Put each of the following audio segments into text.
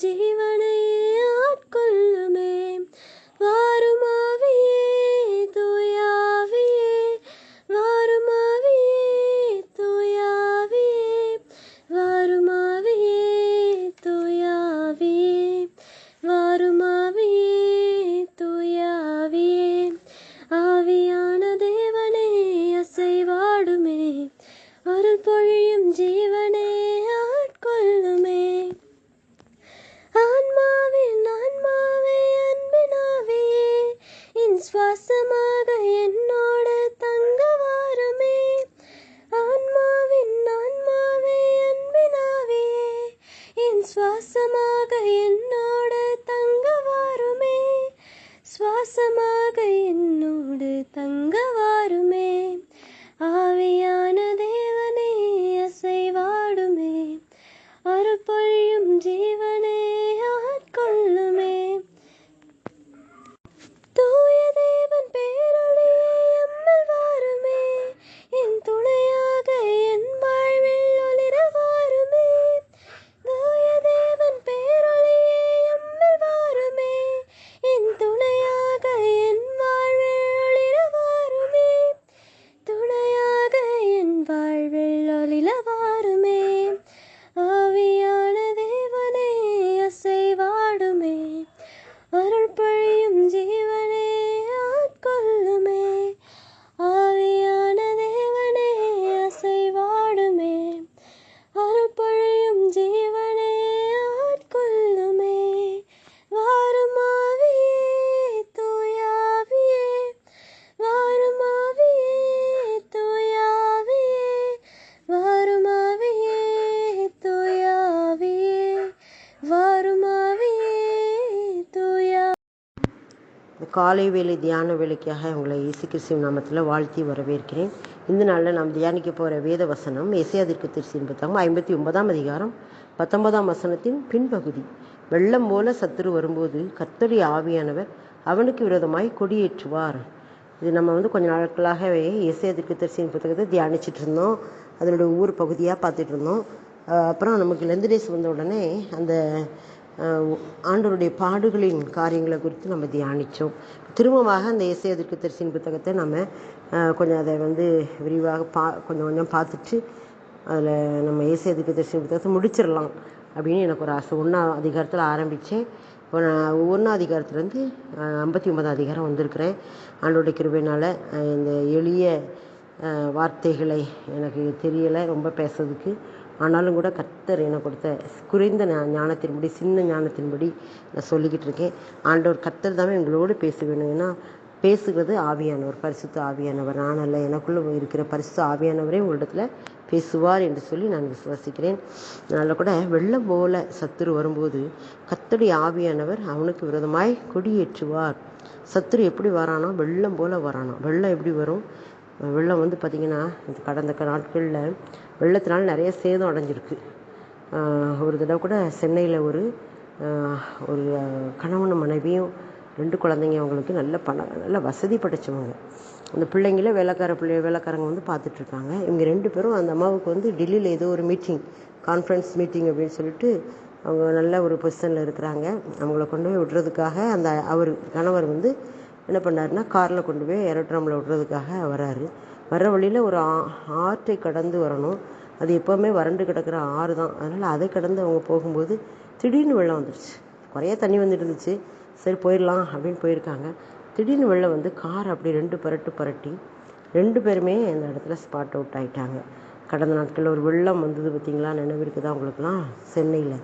ಜೀವ சுவாசமாக என்னோடு தங்க வாருமே. சுவாசமாக என்னோடு தங்க வாருமே. ஆவியான தேவனே அசைவாடுமே. அருள் காலை வேலை தியான வேலைக்காக உங்களை இயேசு கிறிஸ்துவின் நாமத்தில் வாழ்த்தி வரவேற்கிறேன். இந்த நாளில் நாம் தியானிக்க போகிற வேத வசனம் எசையாதிற்கு திருச்சியின் புத்தகம் ஐம்பத்தி ஒன்பதாம் அதிகாரம் பத்தொன்பதாம் வசனத்தின் பின்பகுதி. வெள்ளம் போல சத்துரு வரும்போது கர்த்தருடைய ஆவியானவர் அவனுக்கு விரோதமாய் கொடியேற்றுவார். இது நம்ம வந்து கொஞ்ச நாட்களாகவே எசையாதிற்கு திருச்சியின் புத்தகத்தை தியானிச்சிட்டு இருந்தோம். அதனுடைய ஊர் பகுதியாக பார்த்துட்டு இருந்தோம். அப்புறம் நமக்கு லெந்து டேஸ் வந்த உடனே அந்த ஆண்டவருடைய பாடுகளின் காரியங்களை குறித்து நம்ம தியானித்தோம் திரும்பமாக அந்த இசையதற்கு தரிசின் புத்தகத்தை நம்ம கொஞ்சம் அதை வந்து விரிவாக பா கொஞ்சம் கொஞ்சம் பார்த்துட்டு அதில் நம்ம இசையதற்கு தரிசின் புத்தகத்தை முடிச்சிடலாம் அப்படின்னு எனக்கு ஒரு ஆசை. ஒன்றா அதிகாரத்தில் ஆரம்பித்தேன் இப்போ நான் ஒன்றாம் அதிகாரத்துலேருந்து ஐம்பத்தி ஒன்பதாம் அதிகாரம் வந்திருக்கிறேன். ஆண்டோடைய கிருபையினால் இந்த எளிய வார்த்தைகளை எனக்கு தெரியலை ரொம்ப பேசுறதுக்கு. ஆனாலும் கூட கர்த்தர் எனக்கு கொடுத்த குறைந்த ஞானத்தின்படி சின்ன ஞானத்தின்படி நான் சொல்லிக்கிட்டு இருக்கேன். ஆண்டவர் கர்த்தர் தான் எங்களோடு பேச வேணும் ஏன்னா பேசுகிறது ஆவியானவர் பரிசுத்த ஆவியானவர். நான் அல்ல எனக்குள்ளே இருக்கிற பரிசுத்த ஆவியானவரே உங்களிடத்துல பேசுவார் என்று சொல்லி நான் விசுவாசிக்கிறேன். அதனால் கூட வெள்ளம் போல சத்துரு வரும்போது கர்த்தருடைய ஆவியானவர் அவனுக்கு விரோதமாய் கொடியேற்றுவார். சத்துரு எப்படி வரானா வெள்ளம் போல வரானா. வெள்ளம் எப்படி வரும்? வெள்ளம் வந்து பார்த்திங்கன்னா கடந்த க- நாட்களில் வெள்ளத்தினால் நிறைய சேதம் அடைஞ்சிருக்கு. ஒரு தடவை கூட சென்னையில் ஒரு ஒரு கணவன் மனைவியும் ரெண்டு குழந்தைங்க அவங்களுக்கு நல்ல பணம் நல்ல வசதி படைச்சவங்க. அந்த பிள்ளைங்கள வேலைக்கார பிள்ளை வேலைக்காரங்க வந்து பார்த்துட்ருக்காங்க இவங்க ரெண்டு பேரும் அந்த அம்மாவுக்கு வந்து டெல்லியில் ஏதோ ஒரு மீட்டிங் கான்ஃபரன்ஸ் மீட்டிங் அப்படின்னு சொல்லிட்டு அவங்க நல்ல ஒரு பொசிஷனில் இருக்கிறாங்க. அவங்கள கொண்டு போய் விடுறதுக்காக அந்த அவர் கணவர் வந்து என்ன பண்ணாருன்னா காரில் கொண்டு போய் ஏரோட்ராமில் விடுறதுக்காக வராரு. வர்ற வழியில் ஒரு ஆ ஆற்றை கடந்து வரணும். அது எப்போவுமே வறண்டு கிடக்கிற ஆறு தான். அதனால் அதை கடந்து அவங்க போகும்போது திடீர்னு வெள்ளம் வந்துடுச்சு குறைய தண்ணி வந்துட்டு இருந்துச்சு. சரி போயிடலாம் அப்படின்னு போயிருக்காங்க. திடீர்னு வெள்ளம் வந்து கார் அப்படி ரெண்டு பரட்டு பரட்டி ரெண்டு பேருமே அந்த இடத்துல ஸ்பாட் அவுட் ஆகிட்டாங்க கடந்த நாட்களில் ஒரு வெள்ளம் வந்தது பார்த்திங்களா? நினைவிற்கு தான் உங்களுக்குலாம் சென்னையில்.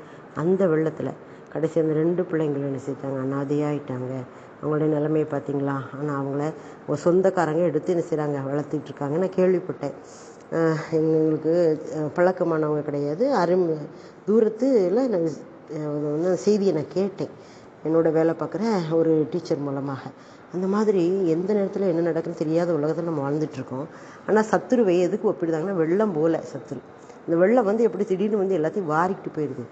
அந்த வெள்ளத்தில் கடைசி அந்த ரெண்டு பிள்ளைங்களும் என்ன செய்தாங்க? அனாதையாயிட்டாங்க. அவங்களுடைய நிலைமையை பார்த்தீங்களா? ஆனால் அவங்கள ஒரு சொந்தக்காரங்க எடுத்து என்ன செய்கிறாங்க வளர்த்துட்டு இருக்காங்க. நான் கேள்விப்பட்டேன். எங்களுக்கு பழக்கமானவங்க கிடையாது. அரும் தூரத்தில் நான் வந்து செய்தியை நான் கேட்டேன். என்னோட வேலை பார்க்குற ஒரு டீச்சர் மூலமாக. அந்த மாதிரி எந்த நேரத்தில் என்ன நடக்குன்னு தெரியாத உலகத்தில் நம்ம வாழ்ந்துட்டுருக்கோம் ஆனால் சத்துருவை எதுக்கு ஒப்பிடுதாங்கன்னா வெள்ளம் போல சத்துரு. இந்த வெள்ளம் வந்து எப்படி திடீர்னு வந்து எல்லாத்தையும் வாரிக்கிட்டு போயிடுது.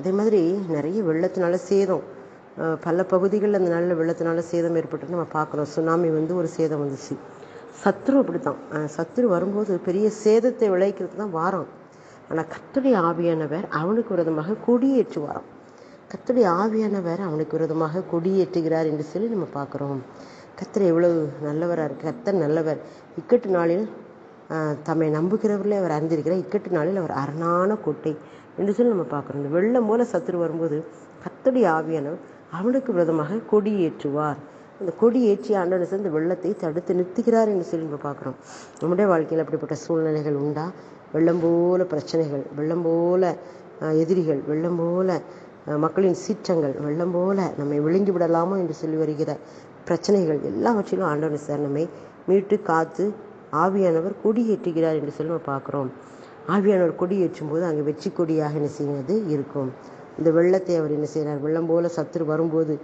அதே மாதிரி நிறைய வெள்ளத்தினால சேதம். பல பகுதிகளில் அந்த நல்ல வெள்ளத்தினால சேதம் ஏற்பட்டு நம்ம பார்க்குறோம். சுனாமி வந்து ஒரு சேதம் வந்துச்சு. சத்ரு அப்படி தான் சத்ரு வரும்போது பெரிய சேதத்தை விளைவிக்கிறதுக்கு தான் வாரம் ஆனால் கர்த்தருடைய ஆவியானவர் அவனுக்கு விரதமாக கொடியேற்று வாரம் கர்த்தருடைய ஆவியானவர் அவனுக்கு விரதமாக கொடியேற்றுகிறார் என்று சொல்லி நம்ம பார்க்குறோம். கத்தர் எவ்வளவு நல்லவராக இருக்கு கத்தர் நல்லவர். இக்கட்டு நாளில் தம்மை நம்புகிறவர்களே அவர் அறிந்திருக்கிறார் இக்கட்டு நாளில் அவர் அரணான கோட்டை என்று சொல்லி நம்ம பார்க்குறோம். இந்த வெள்ளம் போல சத்துரு வரும்போது கத்தடி ஆவியானவர் அவனுக்கு விரோதமாக கொடியேற்றுவார். அந்த கொடி ஏற்றி ஆண்டவர் இந்த வெள்ளத்தை தடுத்து நிறுத்துகிறார் என்று சொல்லி நம்ம பார்க்குறோம். நம்முடைய வாழ்க்கையில் அப்படிப்பட்ட சூழ்நிலைகள் உண்டா? வெள்ளம் போல பிரச்சனைகள் வெள்ளம் போல எதிரிகள் வெள்ளம் போல மக்களின் சீற்றங்கள் வெள்ளம் போல நம்மை விழுங்கி விடலாமோ என்று சொல்லி வருகிற பிரச்சனைகள் எல்லாவற்றிலும் ஆண்டவர் சார் நம்மை மீட்டு காத்து ஆவியானவர் கொடியேற்றுகிறார் என்று சொல்லி நம்ம பார்க்குறோம். ஆவியானவர் கொடியேற்றும் போது அங்கே வெற்றி கொடியாக என்ன செய்வது? இருக்கும். இந்த வெள்ளத்தை அவர் என்ன செய்கிறார் வெள்ளம் போல சத்துரு வரும்போது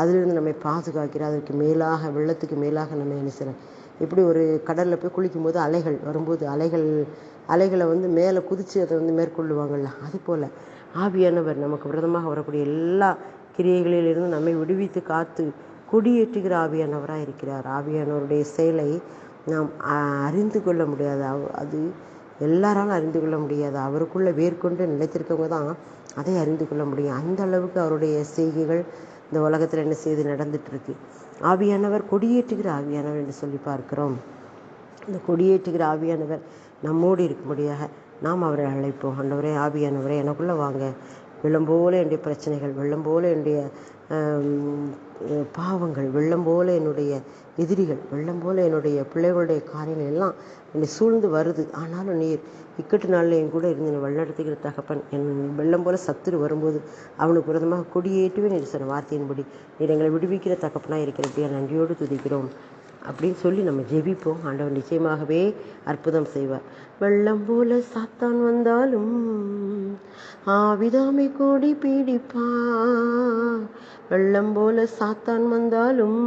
அதிலிருந்து நம்மை பாதுகாக்கிறார். அதற்கு மேலாக வெள்ளத்துக்கு மேலாக நம்ம என்ன செய்கிறார் இப்படி ஒரு கடலில் போய் குளிக்கும்போது அலைகள் வரும்போது அலைகள் அலைகளை வந்து மேலே குதித்து அதை வந்து மேற்கொள்ளுவாங்கள்ல அது போல் ஆவியானவர் நமக்கு விரதமாக வரக்கூடிய எல்லா கிரியைகளிலிருந்து நம்மை விடுவித்து காத்து கொடியேற்றுகிற ஆவியானவராக இருக்கிறார். ஆவியானவருடைய செயலை நாம் அறிந்து கொள்ள முடியாது. அது எல்லாராலும் அறிந்து கொள்ள முடியாது. அவருக்குள்ளே வேர்கொண்டு நிலைத்திருக்கவங்க தான் அதை அறிந்து கொள்ள முடியும். அந்த அளவுக்கு அவருடைய செய்கைகள் இந்த உலகத்தில் என்ன செய்து நடந்துட்டு இருக்கு ஆவியானவர் கொடியேற்றுகிற ஆவியானவர் என்று சொல்லி பார்க்கிறோம். இந்த கொடியேற்றுகிற ஆவியானவர் நம்மோடு இருக்கும்படியாக நாம் அவரை அழைப்போம். ஆண்டவரே ஆவியானவரே எனக்குள்ளே வாங்க. வெள்ளம் போல என்னுடைய பிரச்சனைகள் வெள்ளம் போல என்னுடைய பாவங்கள் வெள்ளம் போல என்னுடைய எதிரிகள் வெள்ளம் போல என்னுடைய பிள்ளைகளுடைய காரியங்கள் எல்லாம் என்னை சூழ்ந்து வருது. ஆனாலும் நீர் இக்கட்டு நாளில் என் கூட இருந்து என்னை வழிநடத்துகிற தகப்பன் என் வெள்ளம் போல சத்துரு வரும்போது அவனுக்கு விரதமாக கொடியேற்றுவே நீர் சொன்ன வார்த்தையின்படி நீர் எங்களை விடுவிக்கிற தகப்பனாக இருக்கிறபடியா நன்றியோடு துதிக்கிறோம். அப்படின்னு சொல்லி நம்ம ஜெபிப்போம். ஆண்டவர் நிச்சயமாகவே அற்புதம் செய்வார். வெள்ளம் போல சாத்தான் வந்தாலும் ஆவிதாமை கோடி பீடிப்பா வெள்ளம் போல சாத்தான் வந்தாலும்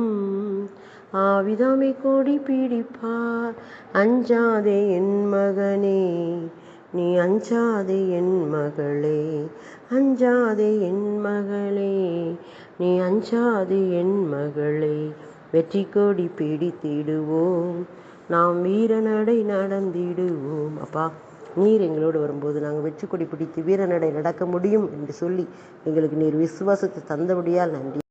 ஆவிதாமை கோடி பீடிப்பார். அஞ்சாதே என் மகனே நீ அஞ்சாதே என் மகளே அஞ்சாதே என் மகளே நீ அஞ்சாதே என் மகளே. வெற்றி கோடி பிடித்திடுவோம் நாம் வீரநடை நடந்திடுவோம். அப்பா. நீர் எங்களோடு வரும்போது நாங்கள் வெற்றி கொடி பிடித்து வீரநடை நடக்க முடியும் என்று சொல்லி எங்களுக்கு நீர் விசுவாசத்தை தந்தபடியால் நன்றி.